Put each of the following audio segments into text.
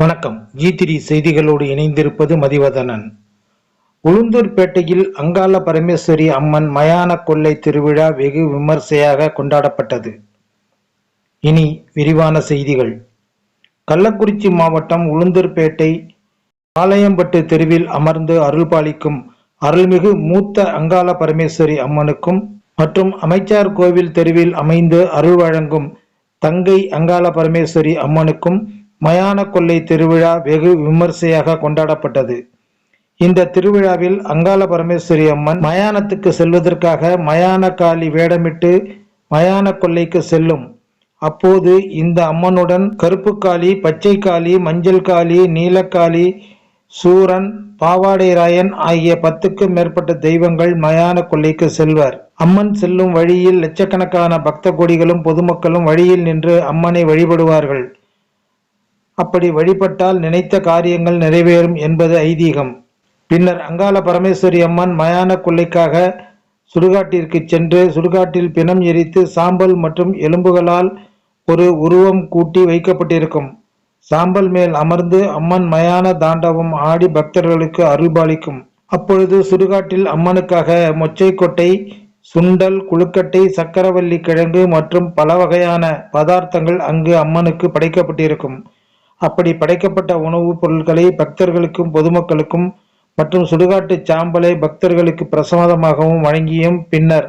வணக்கம். ஜி செய்திகளோடு இணைந்திருப்பது மதிவதனன். உளுந்தூர்பேட்டையில் அங்காள பரமேஸ்வரி அம்மன் மயான கொள்ளை திருவிழா வெகு விமர்சையாக கொண்டாடப்பட்டது. இனி விரிவான செய்திகள். கள்ளக்குறிச்சி மாவட்டம் உளுந்தூர்பேட்டை பாளையம்பட்டு தெருவில் அமர்ந்து அருள்பாலிக்கும் அருள்மிகு மூத்த அங்காள பரமேஸ்வரி அம்மனுக்கும் மற்றும் அமைச்சார் கோவில் தெருவில் அமைந்து அருள் வழங்கும் தங்கை அங்காள பரமேஸ்வரி அம்மனுக்கும் மயான கொள்ளை திருவிழா வெகு விமர்சையாக கொண்டாடப்பட்டது. இந்த திருவிழாவில் அங்காள பரமேஸ்வரி அம்மன் மயானத்துக்கு செல்வதற்காக மயான காளி வேடமிட்டு மயான கொள்ளைக்கு செல்லும். அப்போது இந்த அம்மனுடன் கருப்பு காளி பச்சை காளி மஞ்சள் காளி நீலக்காளி சூரன் பாவாடை ராயன் ஆகிய பத்துக்கும் மேற்பட்ட தெய்வங்கள் மயான கொள்ளைக்கு செல்வர். அம்மன் செல்லும் வழியில் லட்சக்கணக்கான பக்த கொடிகளும் பொதுமக்களும் வழியில் நின்று அம்மனை வழிபடுவார்கள். அப்படி வழிபட்டால் நினைத்த காரியங்கள் நிறைவேறும் என்பது ஐதீகம். பின்னர் அங்காள பரமேஸ்வரி அம்மன் மயான கொள்ளைக்காக சுடுகாட்டிற்கு சென்று சுடுகாட்டில் பிணம் எரித்து சாம்பல் மற்றும் எலும்புகளால் ஒரு உருவம் கூட்டி வைக்கப்பட்டிருக்கும். சாம்பல் மேல் அமர்ந்து அம்மன் மயான தாண்டவம் ஆடி பக்தர்களுக்கு அருள்பாலிக்கும். அப்பொழுது சுடுகாட்டில் அம்மனுக்காக மொச்சை கொட்டை சுண்டல் குழுக்கட்டை சக்கரவள்ளி கிழங்கு மற்றும் பல வகையான பதார்த்தங்கள் அங்கு அம்மனுக்கு படைக்கப்பட்டிருக்கும். அப்படி படைக்கப்பட்ட உணவுப் பொருட்களை பக்தர்களுக்கும் பொதுமக்களுக்கும் மற்றும் சுடுகாட்டு சாம்பலை பக்தர்களுக்கு பிரசாதமாகவும் வழங்கியும் பின்னர்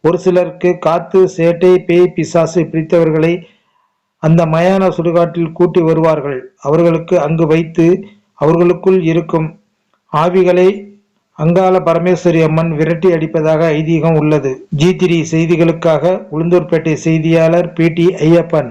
ஒரு சிலருக்கு காத்து சேட்டை பேய் பிசாசு பிடித்தவர்களை அந்த மயான சுடுகாட்டில் கூட்டி வருவார்கள். அவர்களுக்கு அங்கு வைத்து அவர்களுக்குள் இருக்கும் ஆவிகளை அங்காள பரமேஸ்வரி அம்மன் விரட்டி அடிப்பதாக ஐதீகம் உள்ளது. ஜி திரி செய்திகளுக்காக உளுந்தூர்பேட்டை செய்தியாளர் பி டி ஐயப்பன்.